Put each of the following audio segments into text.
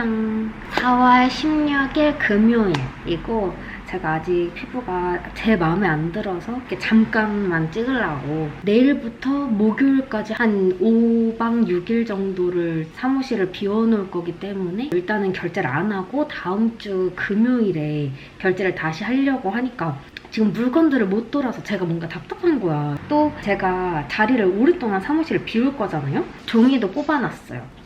안녕. 4월 16일 금요일이고 제가 아직 피부가 제 마음에 안 들어서 이렇게 잠깐만 찍으려고 내일부터 목요일까지 한 5박 6일 정도를 사무실을 비워놓을 거기 때문에 일단은 결제를 안 하고 다음 주 금요일에 결제를 다시 하려고 하니까 지금 물건들을 못 돌아서 제가 뭔가 답답한 거야. 또 제가 자리를 오랫동안 사무실을 비울 거잖아요? 종이도 뽑아놨어요.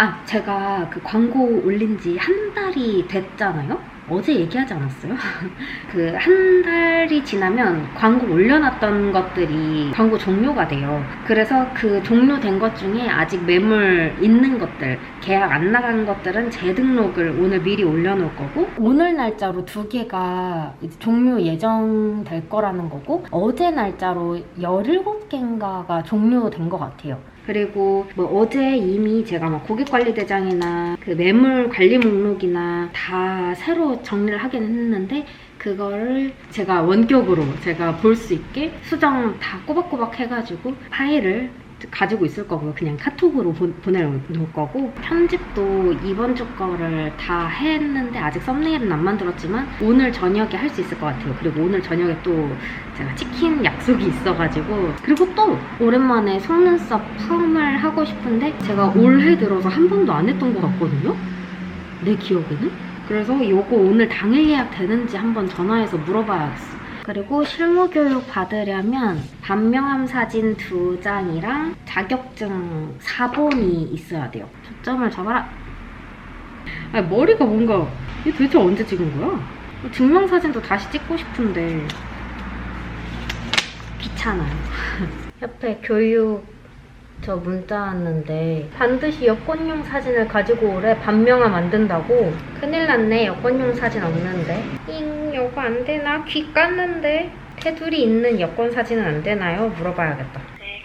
아, 제가 그 광고 올린 지 한 달이 됐잖아요? 어제 얘기하지 않았어요? 그 한 달이 지나면 광고 올려놨던 것들이 광고 종료가 돼요. 그래서 그 종료된 것 중에 아직 매물 있는 것들, 계약 안 나간 것들은 재등록을 오늘 미리 올려놓을 거고, 오늘 날짜로 두 개가 종료 예정될 거라는 거고, 어제 날짜로 17개인가가 종료된 것 같아요. 그리고 뭐 어제 이미 제가 막 고객관리대장이나 그 매물 관리 목록이나 다 새로 정리를 하긴 했는데 그거를 제가 원격으로 제가 볼 수 있게 수정 다 꼬박꼬박 해가지고 파일을 가지고 있을 거고요. 그냥 카톡으로 보, 보내놓을 거고 편집도 이번 주 거를 다 했는데 아직 썸네일은 안 만들었지만 오늘 저녁에 할 수 있을 것 같아요. 그리고 오늘 저녁에 또 제가 치킨 약속이 있어가지고 그리고 또 오랜만에 속눈썹 펌을 하고 싶은데 제가 올해 들어서 한 번도 안 했던 것 같거든요. 내 기억에는. 그래서 요거 오늘 당일 예약 되는지 한번 전화해서 물어봐야겠어. 그리고 실무 교육 받으려면 반명함 사진 두 장이랑 자격증 사본이 있어야 돼요. 초점을 잡아라. 아 머리가 뭔가 이게 도대체 언제 찍은 거야? 증명사진도 다시 찍고 싶은데 귀찮아요. 옆에 교육 저 문자 왔는데 반드시 여권용 사진을 가지고 오래 반명함 안 된다고 큰일 났네 여권용 사진 없는데 잉 이거 안 되나? 귀 깠는데 테두리 있는 여권 사진은 안 되나요? 물어봐야겠다 네.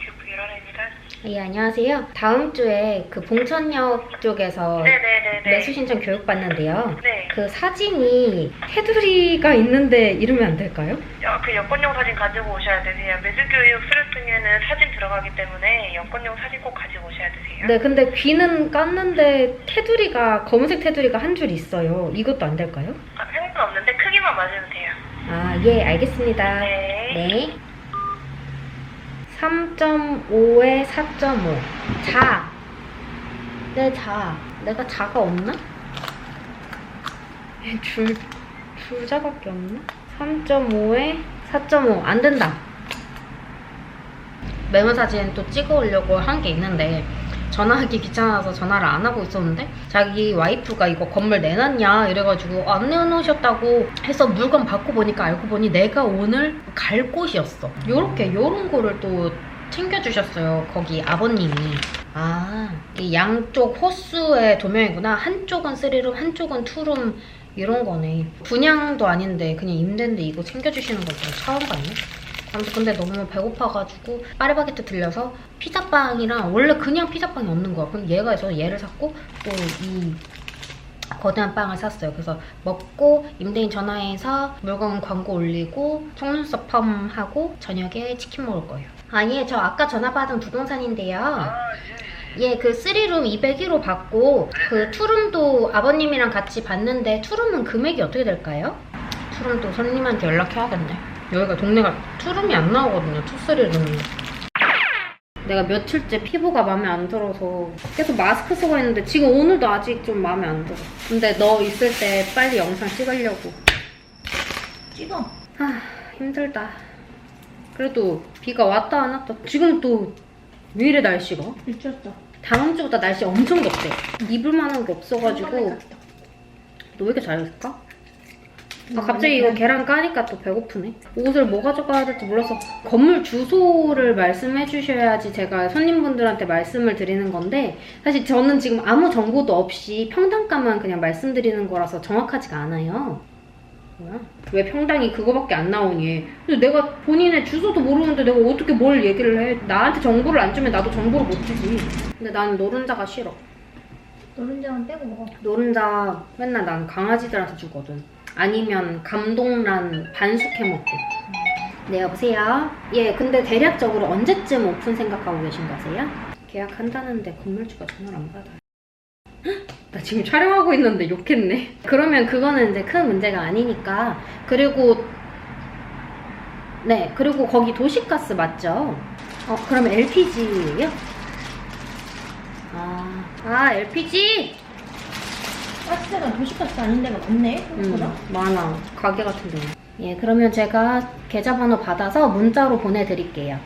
예 안녕하세요 다음 주에 그 봉천역 쪽에서 네네네네. 매수 신청 교육 받는데요 네. 그 사진이 테두리가 있는데 이러면 안 될까요? 어, 그 여권용 사진 가지고 오셔야 되세요. 매수교육 수료증에는 사진 들어가기 때문에 여권용 사진 꼭 가지고 오셔야 되세요. 네 근데 귀는 깠는데 테두리가 검은색 테두리가 한 줄 있어요 이것도 안 될까요? 아, 상관없는데 크기만 맞으면 돼요. 아, 예, 알겠습니다. 네. 네. 3.5에 4.5. 자. 내 자. 내가 자가 없나? 줄, 줄 자밖에 없나? 3.5에 4.5. 안 된다. 메모 사진 또 찍어 오려고 한 게 있는데, 전화하기 귀찮아서 전화를 안 하고 있었는데 자기 와이프가 이거 건물 내놨냐 이래가지고 안 내놓으셨다고 해서 물건 받고 보니까 알고 보니 내가 오늘 갈 곳이었어. 요렇게 요런 거를 또 챙겨주셨어요 거기 아버님이. 아이 양쪽 호수의 도면이구나. 한쪽은 쓰리룸 한쪽은 투룸 이런 거네. 분양도 아닌데 그냥 임대인데 이거 챙겨주시는 거 처음 봤네 아무튼 근데 너무 배고파가지고 파리바게트 들려서 피자빵이랑 원래 그냥 피자빵이 없는 거야. 그럼 얘가 있어서 얘를 샀고 또 이 거대한 빵을 샀어요. 그래서 먹고 임대인 전화해서 물건 광고 올리고 속눈썹 펌 하고 저녁에 치킨 먹을 거예요. 아 예, 저 아까 전화 받은 부동산인데요. 예, 그 3룸 201호 받고 그 투룸도 아버님이랑 같이 봤는데 투룸은 금액이 어떻게 될까요? 투룸도 손님한테 연락해야겠네. 여기가 동네가 투룸이 안 나오거든요. 투쓰리룸이. 내가 며칠째 피부가 마음에 안 들어서 계속 마스크 쓰고 있는데 지금 오늘도 아직 좀 마음에 안 들어. 근데 너 있을 때 빨리 영상 찍으려고. 찍어. 아 힘들다. 그래도 비가 왔다 안 왔다. 지금 또 왜 이래 날씨가? 미쳤다. 다음 주보다 날씨 엄청 덥대. 입을 만한 게 없어가지고 너 왜 이렇게 잘 있을까? 아 갑자기 이거 계란 까니까 또 배고프네. 옷을 뭐 가져가야 될지 몰라서 건물 주소를 말씀해 주셔야지 제가 손님분들한테 말씀을 드리는 건데 사실 저는 지금 아무 정보도 없이 평당가만 그냥 말씀드리는 거라서 정확하지가 않아요. 뭐야? 왜 평당이 그거밖에 안 나오니? 근데 내가 본인의 주소도 모르는데 내가 어떻게 뭘 얘기를 해? 나한테 정보를 안 주면 나도 정보를 못 주지. 근데 나는 노른자가 싫어. 노른자만 빼고 먹어. 노른자 맨날 난 강아지들한테 주거든. 아니면 감동란 반숙해 먹고. 네, 여보세요? 예, 근데 대략적으로 언제쯤 오픈 생각하고 계신 거세요? 계약한다는데 건물주가 전화를 안 받아요. 나 지금 촬영하고 있는데 욕했네. 그러면 그거는 이제 큰 문제가 아니니까. 그리고 네, 그리고 거기 도시가스 맞죠? 어, 그러면 LPG예요? 아, 아 LPG? 가스가 도시가스 아닌 데가 많네. 생각보다. 음, 많아. 가게 같은 데. 예, 그러면 제가 계좌번호 받아서 문자로 보내드릴게요.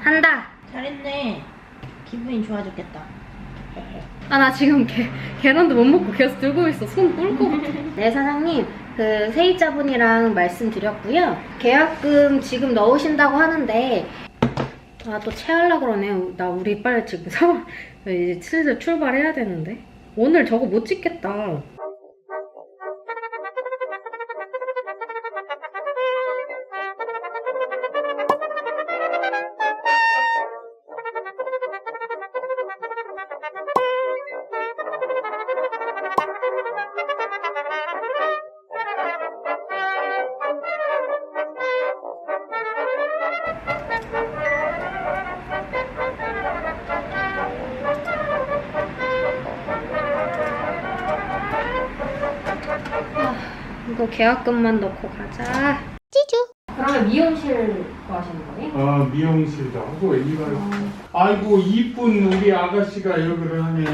한다. 잘했네. 기분이 좋아졌겠다. 아, 나 지금 계, 계란도 못 먹고 계속 들고 있어. 손 같아. 네, 사장님. 그 세입자분이랑 말씀드렸고요. 계약금 지금 넣으신다고 하는데, 아, 또 체하려 그러네. 나 우리 빨리 지금 사, 이제 슬슬 출발해야 되는데. 오늘 저거 못 찍겠다. 이거 계약금만 넣고 가자. 찌쭈. 그러면 미용실 구하시는 거예요? 어, 미용실도 하고 이걸 아이고 이쁜 우리 아가씨가 여기를 하네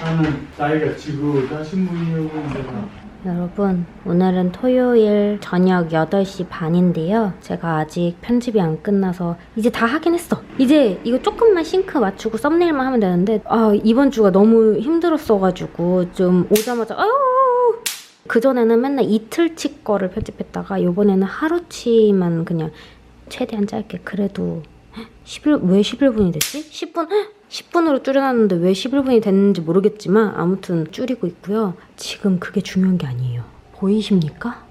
나는 나이가 지긋하신 분이요 내가 여러분, 오늘은 토요일 저녁 8시 반인데요. 제가 아직 편집이 안 끝나서 이제 다 하긴 했어. 이제 이거 조금만 싱크 맞추고 썸네일만 하면 되는데 아, 이번 주가 너무 힘들었어가지고 좀 오자마자 아유 그전에는 맨날 이틀치 거를 편집했다가 이번에는 하루치만 그냥 최대한 짧게 그래도 11, 왜 11분이 됐지? 10분? 10분으로 줄여놨는데 왜 11분이 됐는지 모르겠지만 아무튼 줄이고 있고요. 지금 그게 중요한 게 아니에요. 보이십니까?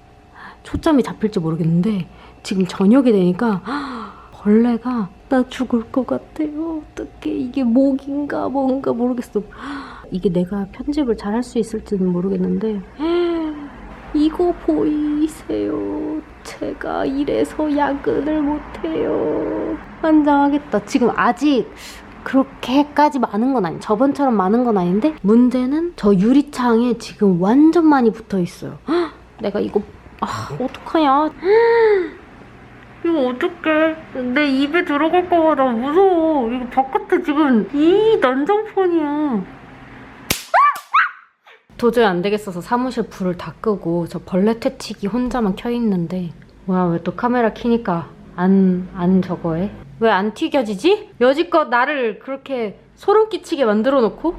초점이 잡힐지 모르겠는데 지금 저녁이 되니까 벌레가 나 죽을 것 같아요. 어떡해 이게 목인가 뭔가 모르겠어. 이게 내가 편집을 잘 할 수 있을지는 모르겠는데 이거 보이세요? 제가 이래서 야근을 못해요. 환장하겠다. 지금 아직 그렇게까지 많은 건 아니. 저번처럼 많은 건 아닌데 문제는 저 유리창에 지금 완전 많이 붙어 있어요. 헉, 내가 이거 아 어떡하냐? 이거 어떡해? 내 입에 들어갈 거봐. 나 무서워. 이거 바깥에 지금 이 난장판이야. 도저히 안 되겠어서 사무실 불을 다 끄고 저 벌레 퇴치기 혼자만 켜 있는데 뭐야 왜 또 카메라 키니까 안 안 저거 해? 왜 안 튀겨지지? 여지껏 나를 그렇게 소름 끼치게 만들어 놓고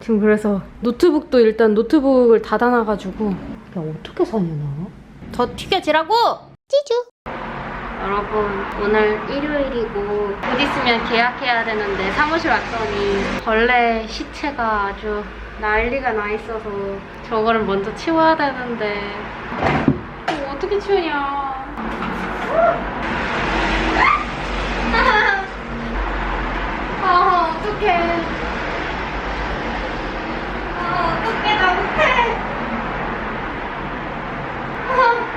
지금 그래서 노트북도 일단 노트북을 닫아놔가지고 야 어떻게 사냐 나? 더 튀겨지라고! 찌쭈 여러분 오늘 일요일이고 곧 있으면 계약해야 되는데 사무실 왔더니 벌레 시체가 아주 난리가 나 있어서. 저거를 먼저 치워야 되는데. 이거 어떻게 치우냐? 아 어떡해 아 어떡해 나 못해 아.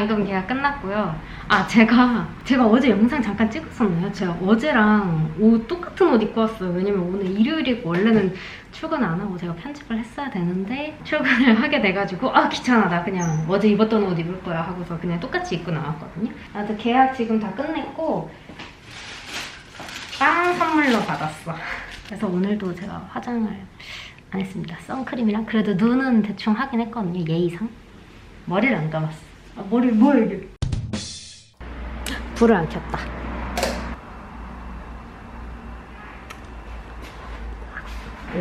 방금 계약 끝났고요. 아 제가 제가 어제 영상 잠깐 찍었었나요? 제가 어제랑 옷 똑같은 옷 입고 왔어요. 왜냐면 오늘 일요일이고 원래는 출근 안 하고 제가 편집을 했어야 되는데 출근을 하게 돼가지고 아 귀찮아 나 그냥 어제 입었던 옷 입을 거야 하고서 그냥 똑같이 입고 나왔거든요. 나도 계약 지금 다 끝냈고 빵 선물로 받았어. 그래서 오늘도 제가 화장을 안 했습니다. 선크림이랑 그래도 눈은 대충 하긴 했거든요. 예의상. 머리를 안 감았어. 아, 머리 뭐야 이게? 불을 안 켰다.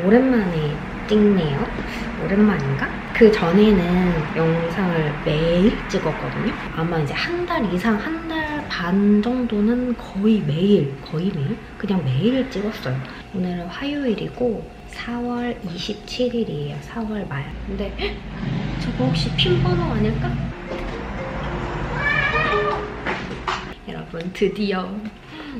오랜만에 찍네요. 오랜만인가? 그 전에는 영상을 매일 찍었거든요. 아마 이제 한 달 이상, 한 달 반 정도는 거의 매일, 거의 매일? 그냥 매일 찍었어요. 오늘은 화요일이고 4월 27일이에요. 4월 말. 근데 헉! 저거 혹시 핀 번호 아닐까? 여러분 드디어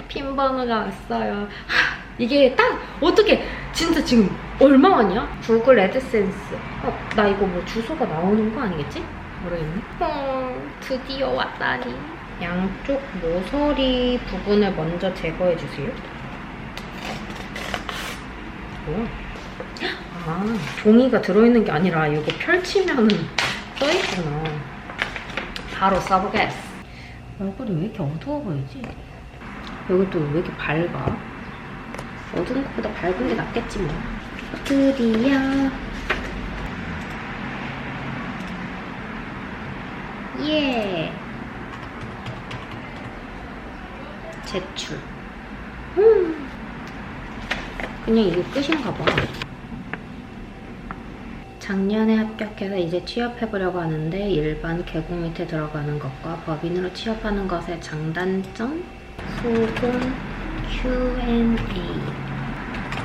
핀 번호가 왔어요. 하, 이게 딱 어떻게 진짜 지금 얼마 만이야? 구글 애드센스. 어, 나 이거 뭐 주소가 나오는 거 아니겠지? 모르겠네. 어, 드디어 왔다니. 양쪽 모서리 부분을 먼저 제거해 주세요. 뭐야? 아, 종이가 들어있는 게 아니라 이거 펼치면은 써있구나. 바로 써보겠어. 얼굴이 왜 이렇게 어두워 보이지? 여기 또왜 이렇게 밝아? 어두운 것보다 밝은 게 낫겠지 뭐. 드디어 예 제출 음. 그냥 이게 끝인가 봐 작년에 합격해서 이제 취업해보려고 하는데 일반 계곡 밑에 들어가는 것과 법인으로 취업하는 것의 장단점? 소금 Q&A.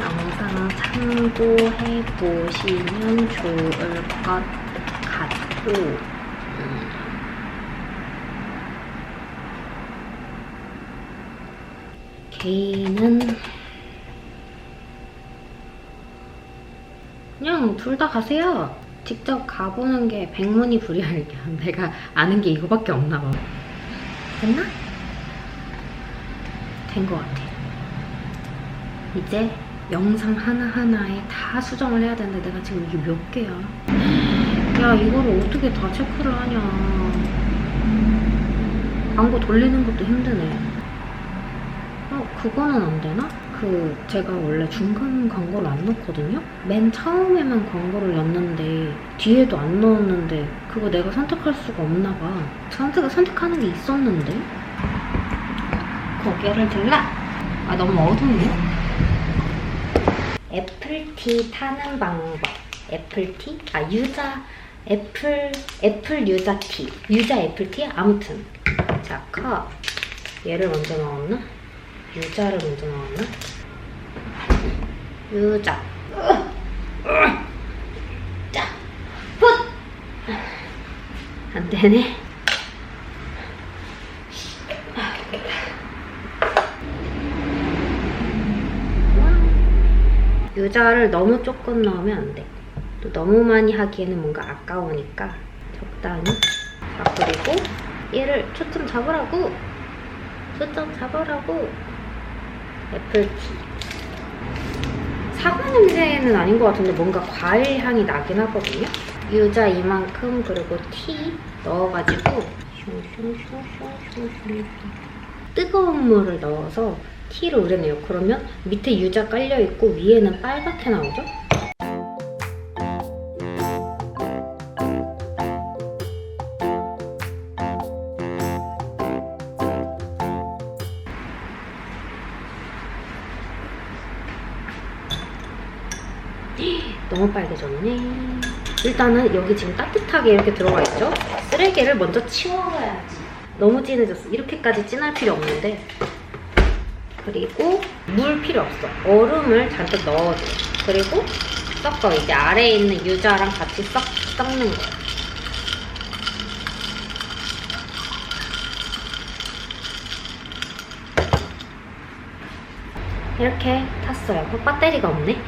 영상 참고해 보시면 좋을 것 같고. 음. 개인은 그냥 둘 다 가세요. 직접 가보는 게 백문이 불여일견. 내가 아는 게 이거밖에 없나 봐. 됐나? 된 것 같아. 이제 영상 하나하나에 다 수정을 해야 되는데 내가 지금 이게 몇 개야? 야, 이거를 어떻게 다 체크를 하냐. 광고 돌리는 것도 힘드네. 어, 그거는 안 되나? 그, 제가 원래 중간 광고를 안 넣거든요? 맨 처음에만 광고를 넣는데, 뒤에도 안 넣었는데, 그거 내가 선택할 수가 없나 봐. 선택, 선택하는 게 있었는데? 고개를 들라! 아, 너무 어둡네. 애플티 타는 방법. 애플티? 아, 유자, 애플, 애플 유자티. 유자 애플티? 아무튼. 자, 컵. 얘를 먼저 넣었나? 유자를 먼저 넣었나? 유자. 자, 훗! 안 되네. 유자를 너무 조금 넣으면 안 돼. 또 너무 많이 하기에는 뭔가 아까우니까 적당히. 자, 그리고 얘를 초점 잡으라고. 초점 잡으라고. 애플티. 사과 냄새는 아닌 것 같은데 뭔가 과일 향이 나긴 하거든요. 유자 이만큼 그리고 티 넣어가지고 슝슝슝슝슝슝 뜨거운 물을 넣어서 티를 우려내요. 그러면 밑에 유자 깔려 있고 위에는 빨갛게 나오죠? 너무 빨개졌네. 일단은 여기 지금 따뜻하게 이렇게 들어가 있죠? 쓰레기를 먼저 치워야지. 너무 진해졌어. 이렇게까지 진할 필요 없는데. 그리고 물 필요 없어. 얼음을 잔뜩 넣어줘. 그리고 섞어. 이제 아래에 있는 유자랑 같이 섞, 섞는 거야. 이렇게 탔어요. 그 배터리가 없네.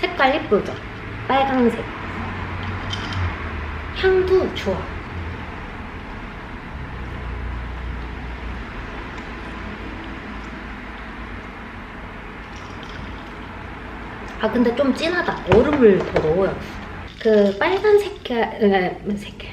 색깔 예쁘죠? 빨강색. 향도 좋아. 아 근데 좀 진하다. 얼음을 더 넣어야 돼. 그 빨간 색깔, 으, 색깔,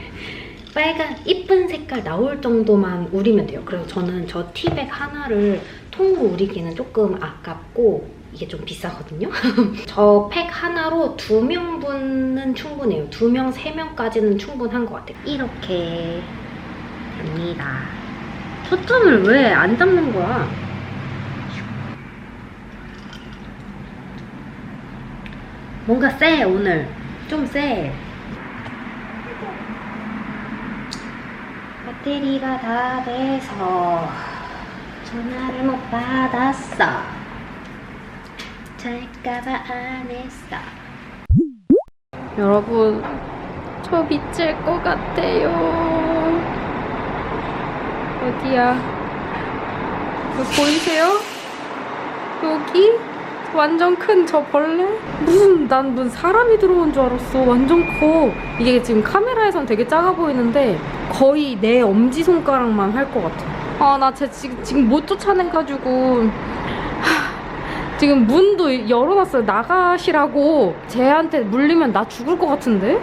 빨간 이쁜 색깔 나올 정도만 우리면 돼요. 그래서 저는 저 티백 하나를 통으로 우리기는 조금 아깝고 이게 좀 비싸거든요. 저 팩 하나로 두 명분은 충분해요. 두 명, 세 명까지는 충분한 것 같아요. 이렇게 됩니다. 초점을 왜 안 잡는 거야? 뭔가 세 오늘 좀 세. 배터리가 다 돼서 전화를 못 받았어. 잘까봐 안 했어. 여러분, 저 미칠 것 같아요. 어디야? 여기 보이세요? 여기? 완전 큰 저 벌레? 무슨, 난 무슨 사람이 들어온 줄 알았어. 완전 커. 이게 지금 카메라에선 되게 작아 보이는데 거의 내 엄지손가락만 할 것 같아. 아, 나쟤 지금, 지금 못 쫓아내가지고. 하, 지금 문도 열어놨어요. 나가시라고. 쟤한테 물리면 나 죽을 것 같은데?